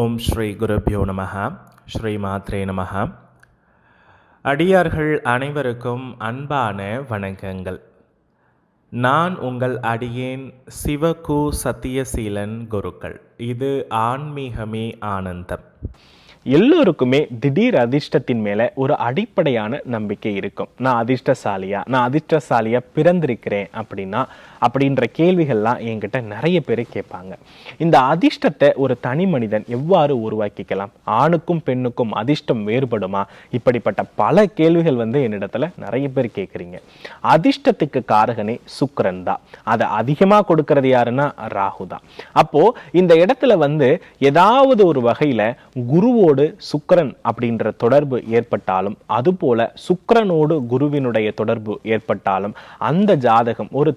ஓம் ஸ்ரீ குருபியோ நமஹ ஸ்ரீ மாத்ரே நமஹ. அடியார்கள் அனைவருக்கும் அன்பான வணக்கங்கள். நான் உங்கள் அடியேன் சிவகு சத்தியசீலன் குருக்கள். இது ஆன்மீகமே ஆனந்தம். எல்லோருக்குமே திடீர் அதிர்ஷ்டத்தின் மேலே ஒரு அடிப்படையான நம்பிக்கை இருக்கும். நான் அதிர்ஷ்டசாலியா நான் அதிர்ஷ்டசாலியாக பிறந்திருக்கிறேன் அப்படின்னா அப்படின்ற கேள்விகள்லாம் என்கிட்ட நிறைய பேர் கேட்பாங்க. இந்த அதிர்ஷ்டத்தை ஒரு தனி மனிதன் எவ்வாறு உருவாக்கிக்கலாம்? ஆணுக்கும் பெண்ணுக்கும் அதிர்ஷ்டம் வேறுபடுமா? இப்படிப்பட்ட பல கேள்விகள் வந்து என்னிடத்துல நிறைய பேர் கேட்குறீங்க. அதிர்ஷ்டத்துக்கு காரகனே சுக்கரன் தான். அதை அதிகமாக கொடுக்கறது யாருன்னா? ராகு தான். அப்போ இந்த இடத்துல வந்து ஏதாவது ஒரு வகையில குருவோடு சுக்கரன் அப்படின்ற தொடர்பு ஏற்பட்டாலும் அதுபோல சுக்கரனோடு குருவினுடைய தொடர்பு ஏற்பட்டாலும் அந்த ஜாதகம் ஒரு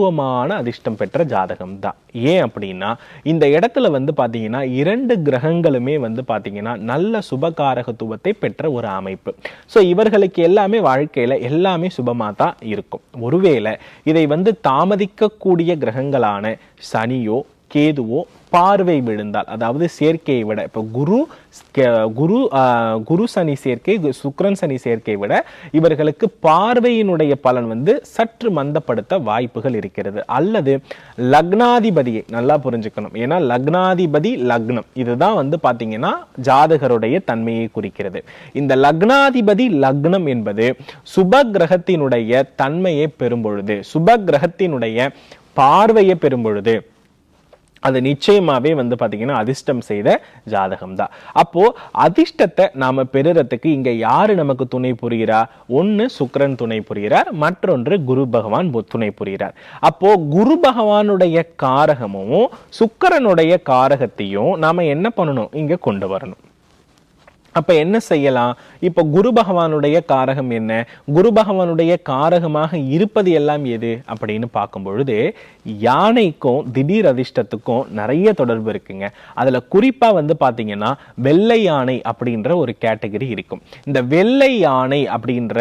தனித்துவமான அதிர்ஷ்டம் பெற்ற ஜாதகம் தான் ஏன் அப்படின்னா இந்த இடத்துல வந்து பார்த்தீங்கன்னா இரண்டு கிரகங்களுமே வந்து பார்த்தீங்கன்னா நல்ல சுபகாரகத்துவத்தை பெற்ற ஒரு அமைப்பு. ஸோ இவர்களுக்கு எல்லாமே வாழ்க்கையில் எல்லாமே சுபமாக தான் இருக்கும். ஒருவேளை இதை வந்து தாமதிக்கக்கூடிய கிரகங்களான சனியோ கேதுவோ பார்வை விழுந்தால் அதாவது சேர்க்கையை விட இப்போ குரு கே- குரு குரு சனி சேர்க்கை கு- சனி சேர்க்கையை விட இவர்களுக்கு பார்வையினுடைய பலன் வந்து சற்று மந்தப்படுத்த வாய்ப்புகள் இருக்கிறது. அல்லது லக்னாதிபதியை நல்லா புரிஞ்சுக்கணும். ஏன்னா லக்னாதிபதி லக்னம். இதுதான் வந்து பார்த்தீங்கன்னா ஜாதகருடைய தன்மையை குறிக்கிறது. இந்த லக்னாதிபதி லக்னம் என்பது சுப கிரகத்தினுடைய தன்மையை பெறும் பொழுது சுப கிரகத்தினுடைய பார்வையை பெறும்பொழுது அது நிச்சயமாகவே வந்து பார்த்திங்கன்னா அதிர்ஷ்டம் செய்த ஜாதகம் தான் அப்போது அதிர்ஷ்டத்தை நாம் பெறுறதுக்கு இங்கே யார் நமக்கு துணை புரிகிறா? ஒன்று சுக்கிரன் துணை புரிகிறார் மற்றொன்று குரு பகவான் துணை புரிகிறார். அப்போது குரு பகவானுடைய காரகமும் சுக்கரனுடைய காரகத்தையும் நாம் என்ன பண்ணணும்? இங்கே கொண்டு வரணும். அப்போ என்ன செய்யலாம்? இப்போ குரு பகவானுடைய காரகம் என்ன? குரு பகவானுடைய காரகமாக இருப்பது எல்லாம் எது? அப்படின்னு பார்க்கும் பொழுது யானைக்கும் திடீர் அதிர்ஷ்டத்துக்கும் நிறைய தொடர்பு இருக்குங்க. அதில் குறிப்பாக வந்து பார்த்தீங்கன்னா வெள்ளை யானை அப்படின்ற ஒரு கேட்டகரி இருக்கும். இந்த வெள்ளை யானை அப்படின்ற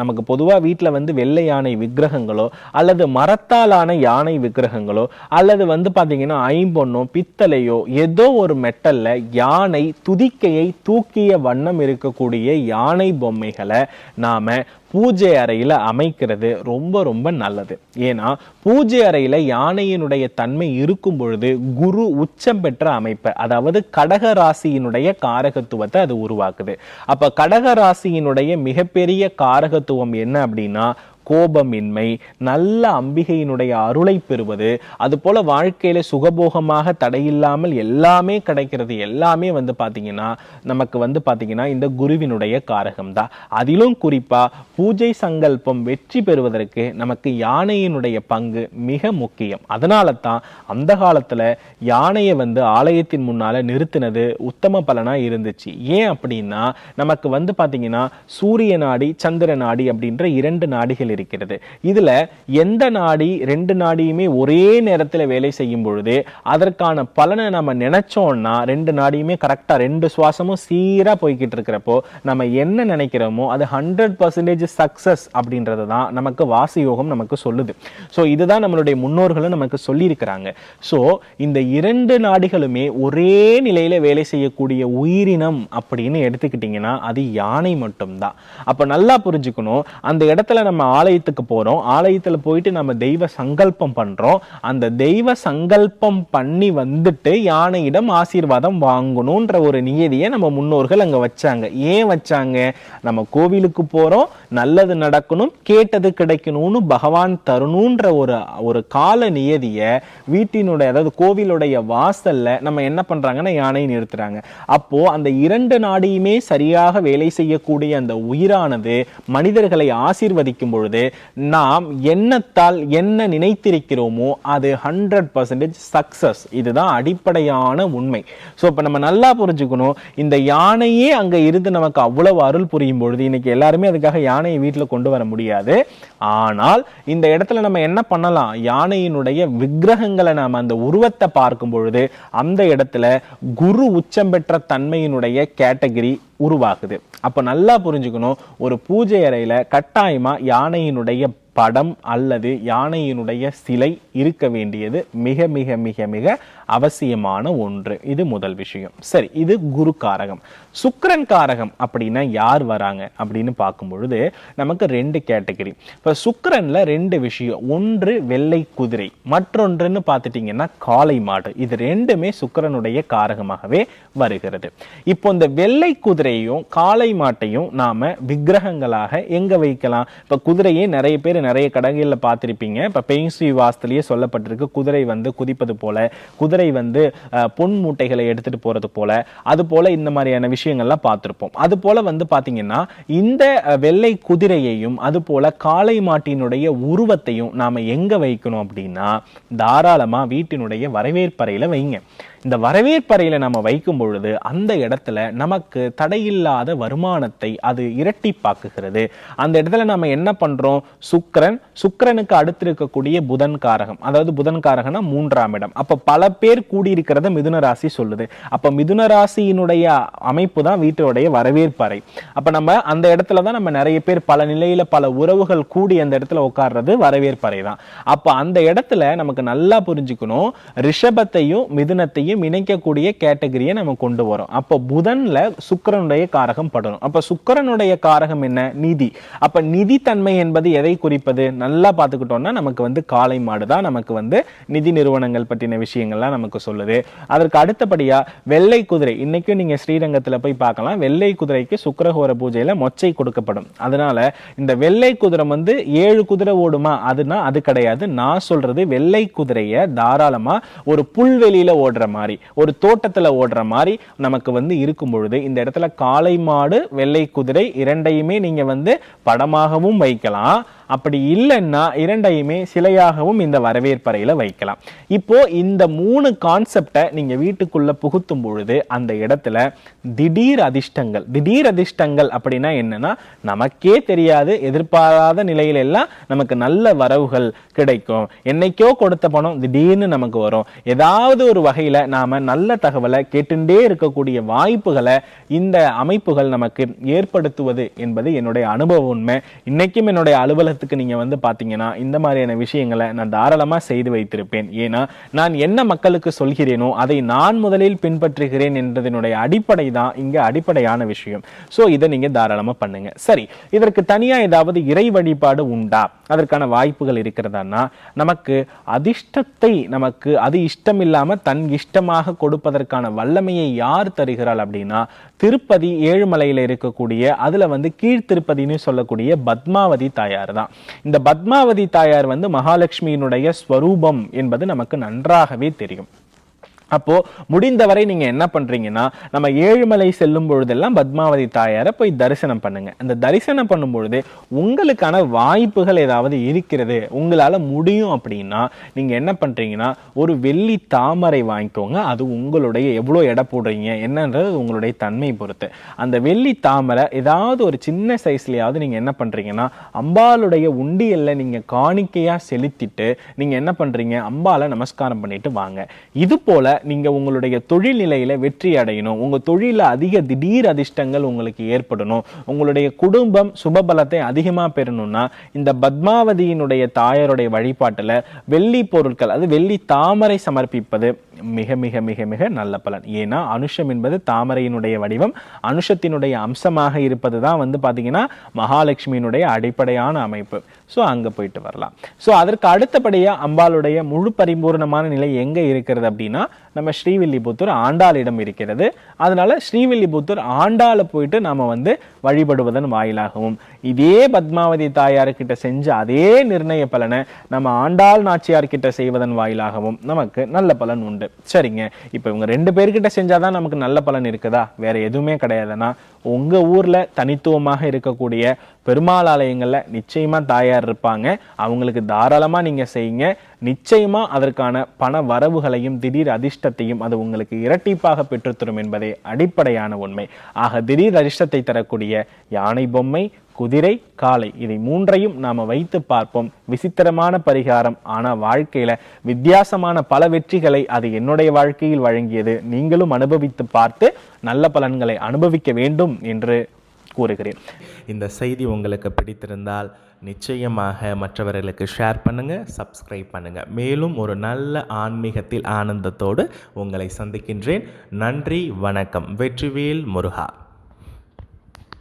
நமக்கு பொதுவாக வீட்டில் வந்து வெள்ளை யானை விக்கிரகங்களோ அல்லது மரத்தாலான யானை விக்கிரகங்களோ அல்லது வந்து பார்த்தீங்கன்னா ஐம்பொன்னோ பித்தளையோ ஏதோ ஒரு மெட்டலில் யானை துதிக்கையை தூக்கி தூக்கிய வண்ணம் இருக்கக்கூடிய யானை பொம்மைகளை நாம பூஜை அறையில அமைக்கிறது ரொம்ப ரொம்ப நல்லது. ஏன்னா பூஜை அறையில யானையினுடைய தன்மை இருக்கும் பொழுது குரு உச்சம் பெற்ற அமைப்பு அதாவது கடக ராசியினுடைய காரகத்துவத்தை அது உருவாக்குது. அப்ப கடக ராசியினுடைய மிகப்பெரிய காரகத்துவம் என்ன அப்படின்னா கோபமின்மை நல்ல அம்பிகையினுடைய அருளை பெறுவது அதுபோல் வாழ்க்கையில் வாழ்க்கையில சுகபோகமாக தடையில்லாமல் எல்லாமே கிடைக்கிறது எல்லாமே வந்து பாத்தீங்கன்னா நமக்கு வந்து பாத்தீங்கன்னா இந்த குருவினுடைய காரகம் தான் அதிலும் குறிப்பா பூஜை சங்கல்பம் வெற்றி பெறுவதற்கு நமக்கு யானையினுடைய பங்கு மிக முக்கியம். அதனால தான் அந்த காலத்துல யானையை வந்து ஆலயத்தின் முன்னால நிறுத்தினது உத்தம பலனா இருந்துச்சு. ஏன் அப்படின்னா நமக்கு வந்து பாத்தீங்கன்னா சூரிய நாடி சந்திர நாடி அப்படின்ற இரண்டு நாடிகள் இருக்கிறது. இதில் எந்த நாடி ரெண்டு நாடியுமே ஒரே நேரத்தில் வேலை செய்யும் பொழுது அதற்கான பலனை நம்ம நினைச்சோம்னா ரெண்டு நாடியுமே கரெக்டாக ரெண்டு சுவாசமும் சீரா போய்கிட்டு இருக்கிறப்போ நம்ம என்ன நினைக்கிறோமோ அது ஹண்ட்ரட் பர்சன்டேஜ் சக்சஸ் அப்படின்றது தான் நமக்கு வாசி யோகம் நமக்கு சொல்லுது. ஸோ இதுதான் நம்மளுடைய முன்னோர்களும் நமக்கு சொல்லியிருக்கிறாங்க. ஸோ இந்த இரண்டு நாடிகளுமே ஒரே நிலையில் வேலை செய்யக்கூடிய உயிரினம் அப்படின்னு எடுத்துக்கிட்டிங்கன்னா அது யானை மட்டும்தான். அப்போ நல்லா புரிஞ்சுக்கணும் அந்த இடத்துல நம்ம ஆலயத்துக்கு போகிறோம் ஆலயத்தில் போயிட்டு நம்ம தெய்வ சங்கல்பம் பண்ணுறோம் அந்த தெய்வ சங்கல்பம் பண்ணி வந்துட்டு யானையிடம் ஆசீர்வாதம் வாங்கணுன்ற ஒரு நியதியை நம்ம முன்னோர்கள் அங்கே வச்சாங்க. ஏன் வச்சாங்க? நம்ம கோவிலுக்கு போகிறோம் நல்லது நடக்கணும். கேட்டது கிடைக்கணும்னு பகவான் தரணுன்ற ஒரு ஒரு கால நியதியை வீட்டினுடைய அதாவது கோவிலுடைய வாசல்ல நம்ம என்ன பண்றாங்கன்னா யானை நிறுத்துறாங்க. அப்போ அந்த இரண்டு நாடியுமே சரியாக வேலை செய்யக்கூடிய அந்த உயிரானது மனிதர்களை ஆசீர்வதிக்கும் பொழுது நாம் எண்ணத்தால் என்ன நினைத்திருக்கிறோமோ அது ஹண்ட்ரட் பர்சன்டேஜ் சக்சஸ் இதுதான் அடிப்படையான உண்மை. ஸோ இப்போ நம்ம நல்லா புரிஞ்சுக்கணும் இந்த யானையே அங்கே இருந்து நமக்கு அவ்வளவு அருள் புரியும் பொழுது இன்னைக்கு எல்லாருமே அதுக்காக யானையை வீட்டில் கொண்டு வர முடியாது. ஆனால் இந்த இடத்துல நம்ம என்ன பண்ணலாம்? யானையினுடைய விக்கிரகங்களை நாம் அந்த உருவத்தை பார்க்கும் பொழுது அந்த இடத்துல குரு உச்சம் பெற்ற தன்மையினுடைய கேட்டகரி உருவாகுது அப்ப நல்லா புரிஞ்சுக்கணும் ஒரு பூஜை அறையில் கட்டாயமா யானையினுடைய படம் அல்லது யானையினுடைய சிலை இருக்க வேண்டியது மிக மிக மிக மிக அவசியமான ஒன்று. இது முதல் விஷயம். சரி இது குரு காரகம். சுக்கரன் காரகம் அப்படின்னா யார் வராங்க அப்படின்னு பார்க்கும் பொழுது நமக்கு ரெண்டு கேட்டகரி. இப்போ சுக்கரனில் ரெண்டு விஷயம். ஒன்று வெள்ளை குதிரை மற்றொன்றுன்னு பார்த்துட்டீங்கன்னா காளை மாடு. இது ரெண்டுமே சுக்கரனுடைய காரகமாகவே வருகிறது. இப்போ இந்த வெள்ளை குதிரையும் காளை மாட்டையும் நாம விக்கிரகங்களாக எங்கே வைக்கலாம்? இப்போ குதிரையே நிறைய பேர் நிறைய கடங்களில் பார்த்துருப்பீங்க. இப்போ பெயின் ஸ்ரீவாஸ்திலேயே சொல்லப்பட்டிருக்கு. குதிரை வந்து குதிப்பது போல குதிரை வந்து பொன் மூட்டைகளை எடுத்துகிட்டு போகிறது போல அது போல் இந்த மாதிரியான விஷயங்கள்லாம் பார்த்துருப்போம். அது போல் வந்து பார்த்தீங்கன்னா இந்த வெள்ளை குதிரையையும் அது போல் காளை மாட்டினுடைய உருவத்தையும் நாம் எங்கே வைக்கணும் அப்படின்னா தாராளமாக வீட்டினுடைய வரவேற்பறையில் வைங்க. இந்த வரவேற்பறையில் நம்ம வைக்கும் பொழுது அந்த இடத்துல நமக்கு தடையில்லாத வருமானத்தை அது இரட்டிப்பாக்குகிறது. அந்த இடத்துல நம்ம என்ன பண்ணுறோம் சுக்கரன் சுக்கரனுக்கு அடுத்து இருக்கக்கூடிய புதன் காரகம். அதாவது புதன் காரகம்னா மூன்றாம் இடம். அப்போ பல பேர் கூடியிருக்கிறத மிதுன ராசி சொல்லுது. அப்போ மிதுன ராசியினுடைய அமைப்பு தான் வீட்டினுடைய வரவேற்பறை. அப்போ நம்ம அந்த இடத்துல தான் நம்ம நிறைய பேர் பல நிலையில் பல உறவுகள் கூடி அந்த இடத்துல உட்கார்றது வரவேற்பறை தான். அப்போ அந்த இடத்துல நமக்கு நல்லா புரிஞ்சுக்கணும். ரிஷபத்தையும் மிதுனத்தையும் இணைக்கக்கூடிய கேட்டகரியை நம்ம கொண்டு வரோம். அப்போ புதன்ல சுக்கிரனுடைய காரகம் படணும். அப்போ சுக்கிரனுடைய காரகம் என்ன? நிதி. அப்போ நிதி தன்மை என்பது எதை குறிப்பது? நல்லா பார்த்துக்கிட்டோம்னா நமக்கு வந்து காளை மாடு தான் நமக்கு வந்து நிதி நிறுவனங்கள் பற்றின விஷயங்கள்லாம் நமக்கு சொல்லுது. அதற்கு அடுத்தபடியாக வெள்ளை குதிரை. இன்னைக்கும் நீங்கள் ஸ்ரீரங்கத்தில் போய் பார்க்கலாம். வெள்ளை குதிரைக்கு சுக்கிரஹோர பூஜையில் மொச்சை கொடுக்கப்படும். அதனால இந்த வெள்ளை குதிரை வந்து ஏழு குதிரை ஓடுமா? அதுனா அது கிடையாது. நான் சொல்றது வெள்ளை குதிரையை தாராளமாக ஒரு புல்வெளியில் ஓடுற மாதிரி ஒரு தோட்டத்தில் ஓடுற மாதிரி நமக்கு வந்து இருக்கும் பொழுது இந்த இடத்துல காளை மாடு வெள்ளை குதிரை இரண்டையுமே நீங்கள் வந்து படமாகவும் வைக்கலாம். அப்படி இல்லைன்னா இரண்டையுமே சிலையாகவும் இந்த வரவேற்பறையில் வைக்கலாம். இப்போ இந்த மூணு கான்செப்டை நீங்கள் வீட்டுக்குள்ளே புகுத்தும் பொழுது அந்த இடத்துல திடீர் அதிர்ஷ்டங்கள் திடீர் அதிர்ஷ்டங்கள் அப்படின்னா என்னன்னா நமக்கே தெரியாது எதிர்பாராத நிலையிலெல்லாம் நமக்கு நல்ல வரவுகள் கிடைக்கும். என்னைக்கோ கொடுத்த பணம் திடீர்னு நமக்கு வரும். ஏதாவது ஒரு வகையில் நாம் நல்ல தகவலை கேட்டுண்டே இருக்கக்கூடிய வாய்ப்புகளை இந்த அமைப்புகள் நமக்கு ஏற்படுத்துவது என்பது என்னுடைய அனுபவ உண்மை. இன்னைக்கும் என்னுடைய அலுவலகத்துக்கு நீங்கள் வந்து பார்த்தீங்கன்னா இந்த மாதிரியான விஷயங்களை நான் தாராளமாக செய்து வைத்திருப்பேன். ஏன்னா நான் என்ன மக்களுக்கு சொல்கிறேனோ அதை நான் முதலில் பின்பற்றுகிறேன் என்றதனுடைய அடிப்படை தான் இங்கே அடிப்படையான விஷயம். ஸோ இதை நீங்கள் தாராளமாக பண்ணுங்கள் சரி இதற்கு தனியாக ஏதாவது இறை வழிபாடு உண்டா? அதற்கான வாய்ப்புகள் இருக்கிறதான்னா நமக்கு அதிர்ஷ்டத்தை நமக்கு அது இஷ்டம் இல்லாமல் தன் இஷ்டமாக கொடுப்பதற்கான வல்லமையை யார் தருகிறாள் அப்படின்னா திருப்பதி ஏழுமலையில் இருக்கக்கூடிய அதில் வந்து கீழ்த்திருப்பதின்னு சொல்லக்கூடிய பத்மாவதி தாயார் தான். இந்த பத்மாவதி தாயார் வந்து மகாலட்சுமியினுடைய ஸ்வரூபம் என்பது நமக்கு நன்றாகவே தெரியும். அப்போ முடிந்தவரை நீங்க என்ன பண்றீங்கன்னா நம்ம ஏழுமலை செல்லும் பொழுதெல்லாம் பத்மாவதி தாயாரை போய் தரிசனம் பண்ணுங்க. அந்த தரிசனம் பண்ணும் பொழுது உங்களுக்கான வாய்ப்புகள் ஏதாவது இருக்கிறது உங்களால முடியும் அப்படின்னா நீங்க என்ன பண்றீங்கன்னா ஒரு வெள்ளி தாமரை வாங்கிக்கோங்க. அது உங்களுடைய எவ்வளோ எடை போடுறீங்க என்னன்றது உங்களுடைய தன்மை பொறுத்து. அந்த வெள்ளி தாமரை ஏதாவது ஒரு சின்ன சைஸ்லயாவது நீங்க என்ன பண்றீங்கன்னா அம்பாளுடைய உண்டியல்ல நீங்க காணிக்கையா செலுத்திட்டு நீங்க என்ன பண்றீங்க அம்பாலை நமஸ்காரம் பண்ணிட்டு வாங்க. இது போல நீங்கள் உங்களுடைய தொழில் நிலையில் வெற்றி அடையணும். உங்கள் தொழிலில் அதிக திடீர் அதிர்ஷ்டங்கள் உங்களுக்கு ஏற்படணும். உங்களுடைய குடும்பம் சுபபலத்தை அதிகமாக பெறணும்னா இந்த பத்மாவதியினுடைய தாயாருடைய வழிபாட்டில் வெள்ளி பொருட்கள் அது வெள்ளி தாமரை சமர்ப்பிப்பது மிக மிக மிக மிக நல்ல பலன். ஏன்னா அனுஷம் என்பது தாமரையினுடைய வடிவம். அனுஷத்தினுடைய அம்சமாக இருப்பது தான் வந்து பார்த்தீங்கன்னா மகாலட்சுமியினுடைய அடிப்படையான அமைப்பு. ஸோ அங்கே போயிட்டு வரலாம். ஸோ அதற்கு அடுத்தபடியாக அம்பாளுடைய முழு பரிபூர்ணமான நிலை எங்கே இருக்கிறது அப்படின்னா நம்ம ஸ்ரீவில்லிபுத்தூர் ஆண்டாளிடம் இருக்கிறது. அதனால ஸ்ரீவில்லிபுத்தூர் ஆண்டாள போயிட்டு நாம வந்து வழிபடுவதன் வாயிலாகவும். இதே பத்மாவதி தாயார்கிட்ட செஞ்ச அதே நிர்ணய பலனை நம்ம ஆண்டாள் நாச்சியார்கிட்ட செய்வதன் வாயிலாகவும் நமக்கு நல்ல பலன் உண்டு. சரிங்க. இப்போ இவங்க ரெண்டு பேர்கிட்ட செஞ்சாதான் நமக்கு நல்ல பலன் இருக்குதா? வேற எதுவுமே கிடையாதுன்னா உங்க ஊர்ல தனித்துவமாக இருக்கக்கூடிய பெருமாள் ஆலயங்களில் நிச்சயமாக தாயார் இருப்பாங்க. அவங்களுக்கு தாராளமாக நீங்கள் செய்யுங்க. நிச்சயமாக அதற்கான பண வரவுகளையும் திடீர் அதிர்ஷ்டத்தையும் அது உங்களுக்கு இரட்டிப்பாக பெற்றுத்தரும் என்பதே அடிப்படையான உண்மை. ஆக திடீர் அதிர்ஷ்டத்தை தரக்கூடிய யானை பொம்மை குதிரை காளை இதை மூன்றையும் நாம் வைத்து பார்ப்போம். விசித்திரமான பரிகாரம். ஆனால் வாழ்க்கையில் வித்தியாசமான பல வெற்றிகளை அது என்னுடைய வாழ்க்கையில் வழங்கியது. நீங்களும் அனுபவித்து பார்த்து நல்ல பலன்களை அனுபவிக்க வேண்டும் என்று கூறுகிறேன். இந்த செய்தி உங்களுக்கு பிடித்திருந்தால் நிச்சயமாக மற்றவர்களுக்கு ஷேர் பண்ணுங்கள் சப்ஸ்கிரைப் பண்ணுங்கள் மேலும் ஒரு நல்ல ஆன்மீகத்தில் ஆனந்தத்தோடு உங்களை சந்திக்கின்றேன். நன்றி வணக்கம். வெற்றிவேல் முருகா.